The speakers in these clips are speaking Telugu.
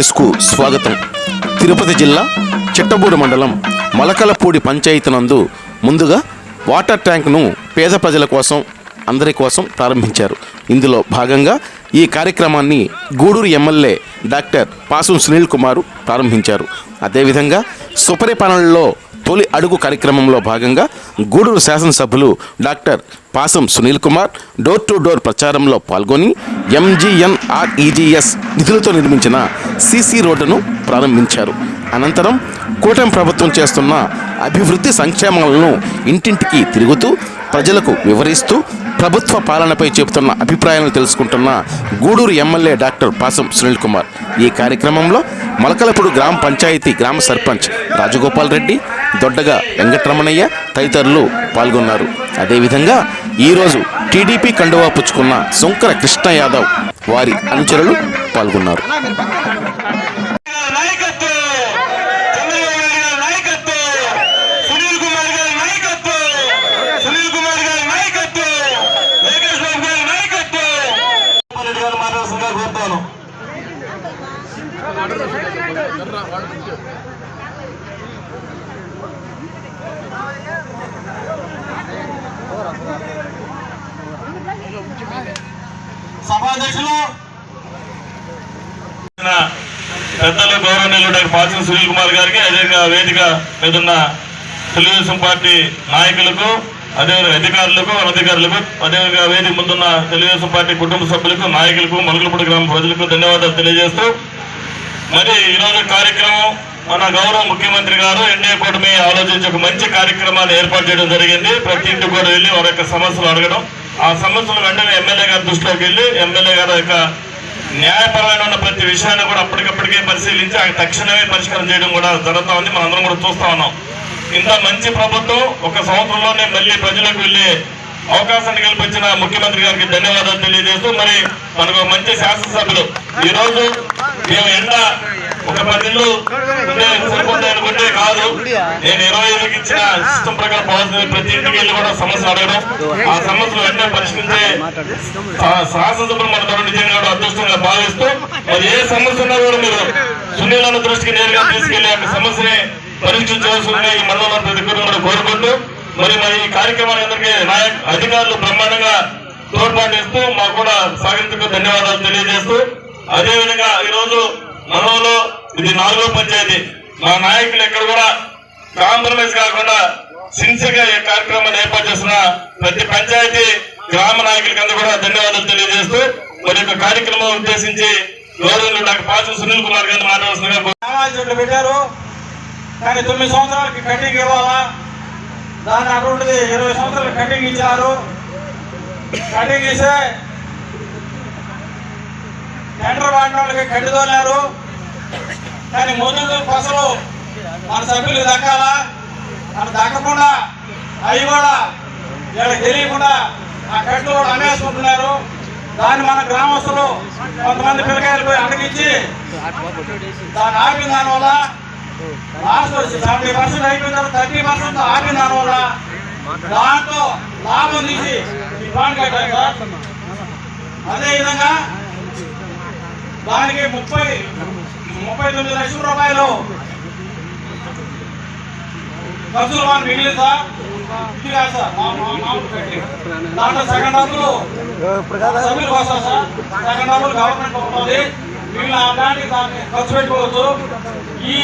ఎస్కు స్వాగతం. తిరుపతి జిల్లా చిట్టబూడి మండలం మలకలపూడి పంచాయతీ నందు ముందుగా వాటర్ ట్యాంక్ను పేద ప్రజల కోసం అందరి కోసం ప్రారంభించారు. ఇందులో భాగంగా ఈ కార్యక్రమాన్ని గూడూరు ఎమ్మెల్యే డాక్టర్ పాసం సునీల్ కుమార్ ప్రారంభించారు. అదేవిధంగా సుపరిపాలనలో తొలి అడుగు కార్యక్రమంలో భాగంగా గూడూరు శాసనసభ్యులు doctor Pasam Sunil Kumar door to door ప్రచారంలో పాల్గొని ఎంజీఎన్ఆర్ఈజీఎస్ నిధులతో నిర్మించిన సీసీ రోడ్డును ప్రారంభించారు. అనంతరం కూటమి ప్రభుత్వం చేస్తున్న అభివృద్ధి సంక్షేమాలను ఇంటింటికి తిరుగుతూ ప్రజలకు వివరిస్తూ ప్రభుత్వ పాలనపై చెబుతున్న అభిప్రాయాలను తెలుసుకుంటున్న గూడూరు ఎమ్మెల్యే డాక్టర్ పాసం సునీల్ కుమార్. ఈ కార్యక్రమంలో మలకలపూడి గ్రామ పంచాయతీ గ్రామ సర్పంచ్ రాజగోపాల్ రెడ్డి దొడ్డగా వెంకటరమణయ్య తదితరులు పాల్గొన్నారు. అదేవిధంగా ఈరోజు టీడీపీ కండువా పుచ్చుకున్న శంకర కృష్ణ యాదవ్ వారి అనుచరులు పాల్గొన్నారు నాయకత్వం చంద్రబాబు నాయుడు గారి నాయకత్వం సునీల్ కుమార్ గారి నాయకత్వం సునీల్ కుమార్ గారి నాయకత్వం లోకేష్ బాబు గారి నాయకత్వం రెడ్డి గారు మాట్లాడాల్సిందిగా కోరుతాను సభాధ్యక్షులు పెద్దలు గౌరవనీయులు డాక్టర్ పాచన సునీల్ కుమార్ గారికి అదేవిధంగా వేదిక మీద ఉన్న తెలుగుదేశం పార్టీ నాయకులకు అదేవిధంగా అధికారులకు అనధికారులకు అదేవిధంగా వేదిక ముందున్న తెలుగుదేశం పార్టీ కుటుంబ సభ్యులకు నాయకులకు మలుగులపూడి గ్రామ ప్రజలకు ధన్యవాదాలు తెలియజేస్తూ మరి ఈరోజు కార్యక్రమం మన గౌరవ ముఖ్యమంత్రి గారు ఎన్డీఏ కూటమి ఆలోచించి ఒక మంచి కార్యక్రమాన్ని ఏర్పాటు చేయడం జరిగింది. ప్రతి ఇంటికి కూడా వెళ్ళి వారి యొక్క సమస్యలు అడగడం ఆ సమస్యలు వెంటనే ఎమ్మెల్యే గారి దృష్టిలోకి వెళ్ళి ఎమ్మెల్యే గారి యొక్క న్యాయపరమైన ఉన్న ప్రతి విషయాన్ని కూడా అప్పటికప్పటికే పరిశీలించి ఆయన తక్షణమే పరిష్కారం చేయడం కూడా జరుగుతూ ఉంది. మనందరం కూడా చూస్తూ ఉన్నాం. ఇంత మంచి ప్రభుత్వం ఒక సంవత్సరంలోనే మళ్ళీ ప్రజలకు వెళ్ళి అవకాశాన్ని కల్పించిన ముఖ్యమంత్రి గారికి ధన్యవాదాలు తెలియజేస్తూ మరి మనకు మంచి శాసనసభ్యులు ఈ మేము ఎండ ఒక పది అనుకుంటే కాదు. నేను ఇరవై ఐదుకి ఇచ్చిన సిస్టమ్ ప్రకారం పోవాల్సింది ప్రతి ఇంటికి వెళ్ళి కూడా సమస్య అడగడం. ఆ సమస్యలు వెంటనే పరిష్కరించే శాసనసభ్యులు మన తోడు నిజంగా కూడా అదృష్టంగా భావిస్తూ మరి ఏ సమస్య ఉన్నా కూడా మీరు సునీలను దృష్టికి నేరుగా తీసుకెళ్ళి ఆ సమస్యని పరీక్షించవలసిందిగా ఈ మండలం ప్రతి కూడా కోరుకుంటూ మరి మరి ఈ కార్యక్రమాన్ని అందరికీ నాయక్ అధికారులు బ్రహ్మాండంగా తోడ్పాటు ఇస్తూ మాకు కూడా సహకరించుకు ధన్యవాదాలు తెలియజేస్తూ అదేవిధంగా ఈ మరోలో మనలో ఇది నాలుగో పంచాయతీ. మా నాయకులు ఎక్కడ కూడా కాంప్రమైజ్ కాకుండా సిన్సియర్గా ఈ కార్యక్రమాన్ని ఏర్పాటు చేసిన ప్రతి పంచాయతీ గ్రామ నాయకులకి కూడా ధన్యవాదాలు తెలియజేస్తూ మరి యొక్క కార్యక్రమం ఉద్దేశించి గౌరవులు డాక్టర్ పాచం సునీల్ కుమార్ గారిని మాట్లాడుతున్నారు పెట్టారు. కానీ తొమ్మిది సంవత్సరాలకి కటింగ్ ఇవ్వాలా? దాన్ని అటువంటిది ఇరవై సంవత్సరాలు కటింగ్ ఇచ్చారు. కటింగ్ ఇస్తే టెండర్ వాడిన వాళ్ళకి కట్టి కానీ ముందు ఫసలు మన సభ్యులు దక్కాలా? మన దక్కకుండా అవి కూడా వీళ్ళకి తెలియకుండా ఆ కట్లు కూడా అమ్మేసుకుంటున్నారు. దాన్ని మన గ్రామస్తులు కొంతమంది పిల్లకాయలు పోయి అడగించి దాన్ని ఆపిన దానివల్ల లాస్ట్ వచ్చి సెవెంటీ పర్సెంట్ అయిపోయిన తర్వాత థర్టీ పర్సెంట్ ఆపిన దానివల్ల దాంట్లో లాభం తీసి ఈ బాండ్ కట్టారు సార్ అదేవిధంగా దానికి ముప్పై ముప్పై తొమ్మిది లక్షల రూపాయలు. ఖర్చులు మనం మిగిలింది సార్. ఇది కాదు సార్ దాంట్లో సెకండ్ డబ్బులు సభ్యులకు వస్తారు సార్ సెకండ్ డబ్బులు గవర్నమెంట్ ఉంటుంది మిగిలిన ఆ దానికి దాన్ని ఖర్చు పెట్టుకోవచ్చు. ఈ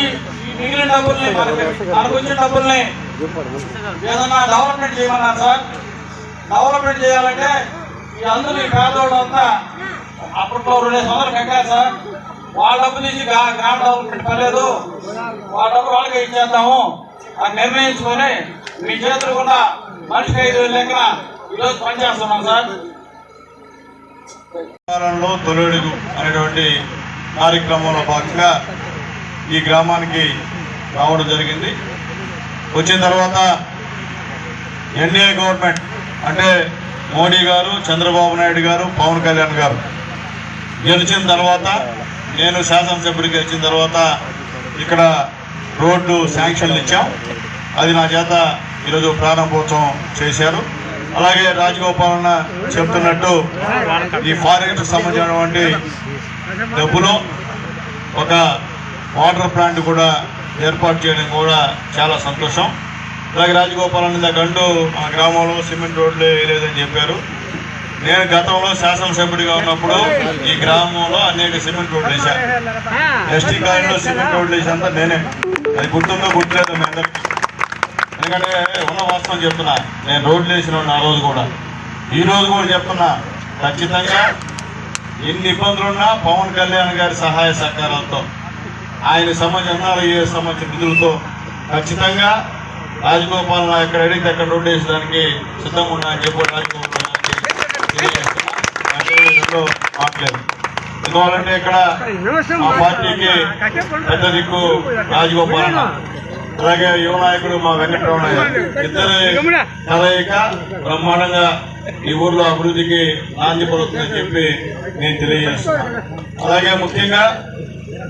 మిగిలిన డబ్బుల్ని మనకి మనకు వచ్చిన డబ్బుల్ని ఏదన్నా డెవలప్మెంట్ చేయమన్నారు సార్. డెవలప్మెంట్ చేయాలంటే ఈ అందరూ ఈ పేదవాళ్ళు అంతా అప్పట్లో రెండు సంవత్సరాలు కట్టారు సార్. వాళ్ళ డబ్బు తీసి గ్రామ డెవలప్మెంట్ పర్లేదు వాళ్ళ డబ్బు వాళ్ళకి ఇచ్చేద్దాము. అని నిర్ణయించుకొని మీ చేతులు కూడా మనిషికి ఐదు వేలు లెక్కన ఈరోజు పనిచేస్తున్నాం సార్. కాలంలో తొలడుగు అనేటువంటి కార్యక్రమంలో భాగంగా ఈ గ్రామానికి రావడం జరిగింది. వచ్చిన తర్వాత ఎన్డీఏ గవర్నమెంట్ అంటే మోడీ గారు చంద్రబాబు నాయుడు గారు పవన్ కళ్యాణ్ గారు గెలిచిన తర్వాత నేను శాసనసభ్యుడికి వచ్చిన తర్వాత ఇక్కడ రోడ్డు శాంక్షన్లు ఇచ్చాం. అది నా చేత ఈరోజు ప్రారంభోత్సవం చేశారు. అలాగే రాజగోపాలన్న చెప్తున్నట్టు ఈ ఫారెస్ట్ సంబంధించినటువంటి డబ్బులో ఒక వాటర్ ప్లాంట్ కూడా ఏర్పాటు చేయడం కూడా చాలా సంతోషం. అలాగే రాజగోపాలన్న దగ్గర అంటూ మా గ్రామంలో సిమెంట్ రోడ్లు వేయలేదని చెప్పారు. నేను గతంలో శాసనసభ్యుడిగా ఉన్నప్పుడు ఈ గ్రామంలో అనేక సిమెంట్ రోడ్లు వేశాను ఎస్టీ కాలనీలో సిమెంట్ రోడ్లు వేసాంతా నేనే. అది గుర్తుందో గుర్తులేదో మీ అందరికీ. ఎందుకంటే ఉన్న వాస్తవం చెప్తున్నా నేను రోడ్లు వేసిన ఆ రోజు కూడా. ఈ రోజు కూడా చెప్తున్నా ఖచ్చితంగా ఎన్ని ఇబ్బందులున్నా పవన్ కళ్యాణ్ గారి సహాయ సహకారాలతో ఆయన సంబంధించిన ఎన్ఆర్ఐఏ సంబంధించిన నిధులతో ఖచ్చితంగా రాజగోపాల్ ఎక్కడ అడిగితే అక్కడ రోడ్డు వేసడానికి సిద్ధంగా ఉన్నా అని చెప్పి రాజగోపాల్ గారికి అంటే ఎందువల్లంటే ఇక్కడ మా పార్టీకి పెద్ద దిక్కు రాజగోపాల్ అలాగే యువ నాయకుడు మా వెంకటరమణ ఇద్దరు కలయిక బ్రహ్మాండంగా ఈ ఊర్లో అభివృద్ధికి నాంది పడుతుందని చెప్పి నేను తెలియజేస్తున్నాను అలాగే ముఖ్యంగా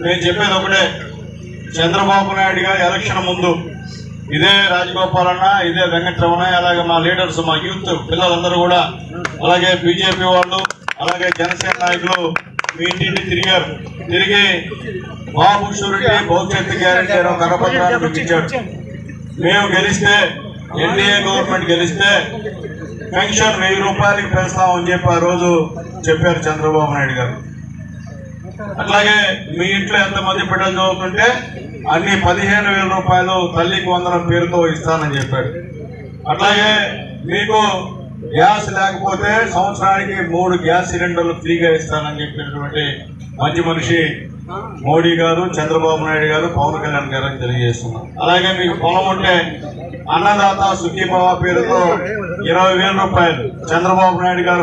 నేను చెప్పేది ఒకటే చంద్రబాబు నాయుడు గారు ఎలక్షన్ ముందు ఇదే రాజగోపాల్ అన్న ఇదే వెంకటరమణ అలాగే మా లీడర్స్ మా యూత్ పిల్లలందరూ కూడా అలాగే బీజేపీ వాళ్ళు అలాగే జనసేన నాయకులు మీ ఇంటింటి తిరిగారు. తిరిగి బాబు షూరిటీ భవిష్యత్తు గ్యారెంటీ అనే కరపత్రాన్ని మీకు మేము గెలిస్తే ఎన్డీఏ గవర్నమెంట్ గెలిస్తే పెన్షన్ వెయ్యి రూపాయలకి పెంచుతామని చెప్పి ఆ రోజు చెప్పారు చంద్రబాబు నాయుడు గారు. అట్లాగే మీ ఇంట్లో ఎంతమంది బిడ్డలు చదువుతుంటే అన్ని పదిహేను వేల రూపాయలు తల్లికి వందనం పేరుతో ఇస్తానని చెప్పాడు. అట్లాగే మీకు గ్యాస్ లేకపోతే సంవత్సరానికి మూడు గ్యాస్ సిలిండర్లు ఫ్రీగా ఇస్తానని చెప్పినటువంటి మంచి మనిషి మోడీ గారు చంద్రబాబు నాయుడు గారు పవన్ కళ్యాణ్ గారు అని తెలియజేస్తున్నారు అలాగే మీకు పొలం ఉంటే అన్నదాత సుఖీభావ పేరుతో ఇరవై వేల రూపాయలు చంద్రబాబు నాయుడు గారు